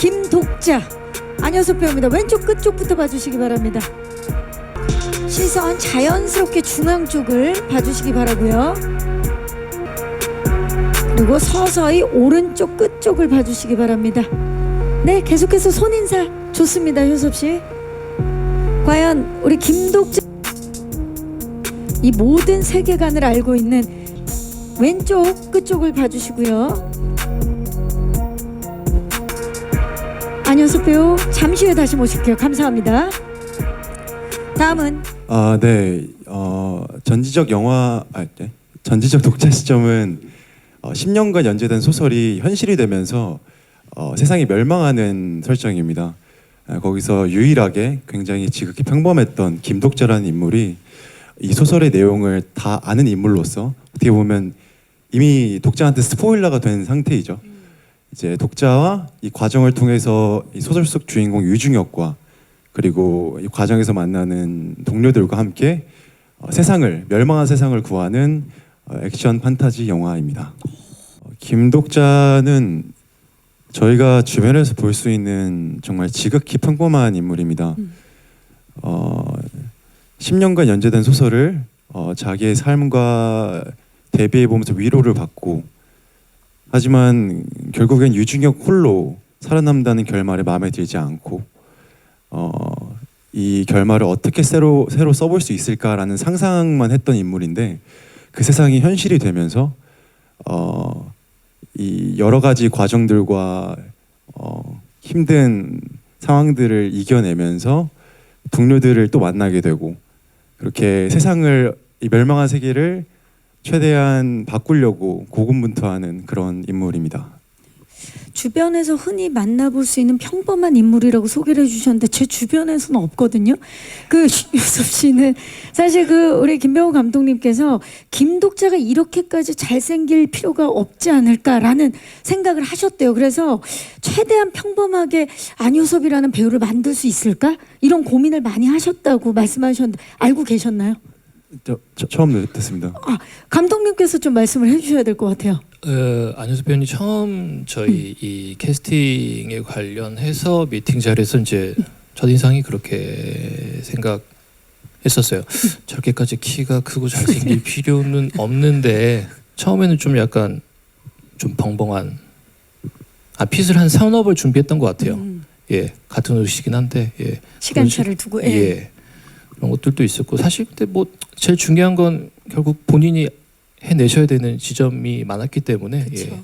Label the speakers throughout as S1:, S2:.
S1: 김독자 안효섭 배우입니다. 왼쪽 끝쪽부터 봐주시기 바랍니다. 시선 자연스럽게 중앙 쪽을 봐주시기 바라고요. 그리고 서서히 오른쪽 끝쪽을 봐주시기 바랍니다. 네, 계속해서 손 인사 좋습니다, 효섭 씨. 과연 우리 김독자 이 모든 세계관을 알고 있는 왼쪽 끝쪽을 봐주시고요. 안효섭 배우 잠시 후에 다시 모실게요. 감사합니다. 다음은
S2: 아, 네. 어, 전지적 영화 아, 네. 전지적 독자 시점은 어, 10년간 연재된 소설이 현실이 되면서 어, 세상이 멸망하는 설정입니다. 아, 거기서 유일하게 굉장히 지극히 평범했던 김독자라는 인물이 이 소설의 내용을 다 아는 인물로서 어떻게 보면 이미 독자한테 스포일러가 된 상태이죠. 이제 독자와 이 과정을 통해서 이 소설 속 주인공 유중혁과 그리고 이 과정에서 만나는 동료들과 함께 어, 세상을 멸망한 세상을 구하는 어, 액션 판타지 영화입니다. 어, 김독자는 저희가 주변에서 볼 수 있는 정말 지극히 평범한 인물입니다.
S1: 음.
S2: 어, 10년간 연재된 소설을 어, 자기의 삶과 대비해 보면서 위로를 받고 하지만 결국엔 유중혁 홀로 살아남다는 결말에 마음에 들지 않고 어, 이 결말을 어떻게 새로 새로 써볼 수 있을까라는 상상만 했던 인물인데 그 세상이 현실이 되면서 어, 이 여러 가지 과정들과 어, 힘든 상황들을 이겨내면서 동료들을 또 만나게 되고 그렇게 세상을 이 멸망한 세계를 최대한 바꾸려고 고군분투하는 그런 인물입니다.
S1: 주변에서 흔히 만나볼 수 있는 평범한 인물이라고 소개를 해주셨는데 제 주변에서는 없거든요. 그 유섭 씨는 사실 그 우리 김병호 감독님께서 김독자가 이렇게까지 잘생길 필요가 없지 않을까라는 생각을 하셨대요. 그래서 최대한 평범하게 안효섭이라는 배우를 만들 수 있을까 이런 고민을 많이 하셨다고 말씀하셨는데 알고 계셨나요?
S2: 저, 저, 처음 듣습니다.
S1: 아 감독님께서 좀 말씀을 해주셔야 될 것 같아요.
S3: 어, 안효섭 배우님 처음 저희 이 캐스팅에 관련해서 미팅 자리에서 이제 첫 인상이 그렇게 생각했었어요. 저렇게까지 키가 크고 잘생길 필요는 없는데 처음에는 좀 약간 좀 벙벙한 아 핏을 한벌 준비했던 것 같아요.
S1: 음,
S3: 예, 같은 옷이긴 한데 예,
S1: 시간차를 두고 예.
S3: 예. 그런 것들도 있었고 사실 근데 뭐 제일 중요한 건 결국 본인이 해내셔야 되는 지점이 많았기 때문에
S1: 그렇죠.
S3: 예,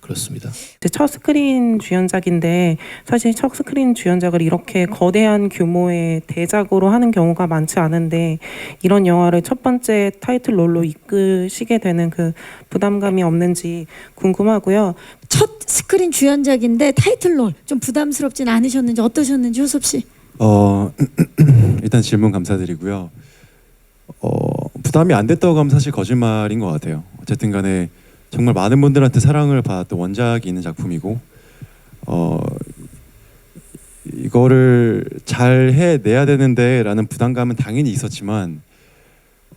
S3: 그렇습니다.
S4: 이제 첫 스크린 주연작인데 사실 첫 스크린 주연작을 이렇게 거대한 규모의 대작으로 하는 경우가 많지 않은데 이런 영화를 첫 번째 타이틀 롤로 이끄시게 되는 그 부담감이 없는지 궁금하고요.
S1: 첫 스크린 주연작인데 타이틀 롤 좀 부담스럽진 않으셨는지 어떠셨는지 효섭 씨?
S2: 어 일단 질문 감사드리고요. 어 부담이 안 됐다고 하면 사실 거짓말인 것 같아요. 어쨌든 간에 정말 많은 분들한테 사랑을 받았던 원작이 있는 작품이고 어 이거를 잘 해내야 되는데라는 부담감은 당연히 있었지만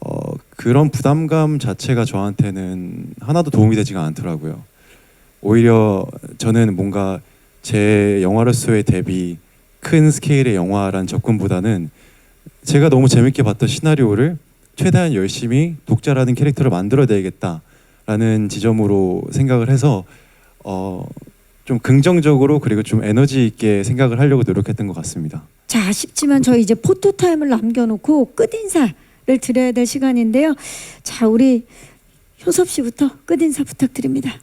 S2: 어 그런 부담감 자체가 저한테는 하나도 도움이 되지가 않더라고요. 오히려 저는 뭔가 제 영화로서의 데뷔 큰 스케일의 영화란 접근보다는 제가 너무 재밌게 봤던 시나리오를 최대한 열심히 독자라는 캐릭터를 만들어내야겠다라는 지점으로 생각을 해서 어, 좀 긍정적으로 그리고 좀 에너지 있게 생각을 하려고 노력했던 것 같습니다.
S1: 자 아쉽지만 저희 이제 포토 타임을 남겨놓고 끝 인사를 드려야 될 시간인데요. 자 우리 효섭 씨부터 끝 인사 부탁드립니다.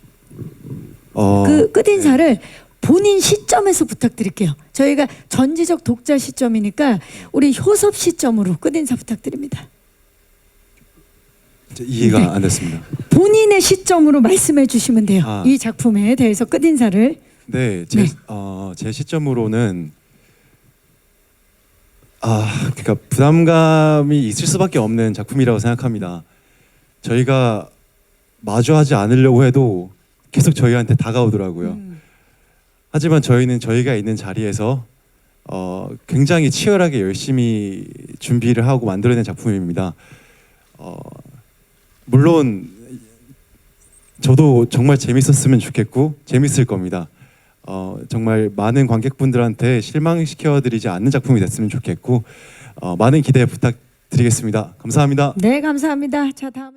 S2: 어,
S1: 그 끝 인사를 본인 시점에서 부탁드릴게요. 저희가 전지적 독자 시점이니까 우리 효섭 시점으로 끝 인사 부탁드립니다.
S2: 이해가
S1: 네.
S2: 안 됐습니다.
S1: 본인의 시점으로 말씀해 주시면 돼요.
S2: 아.
S1: 이 작품에 대해서 끝 인사를.
S2: 네, 제,
S1: 네.
S2: 어, 제 시점으로는 아, 그러니까 부담감이 있을 수밖에 없는 작품이라고 생각합니다. 저희가 마주하지 않으려고 해도 계속 저희한테 다가오더라고요.
S1: 음.
S2: 하지만 저희는 저희가 있는 자리에서 어, 굉장히 치열하게 열심히 준비를 하고 만들어낸 작품입니다. 어, 물론 저도 정말 재밌었으면 좋겠고 재밌을 겁니다. 어, 정말 많은 관객분들한테 실망시켜드리지 않는 작품이 됐으면 좋겠고 어, 많은 기대 부탁드리겠습니다. 감사합니다.
S1: 네, 감사합니다. 자, 다음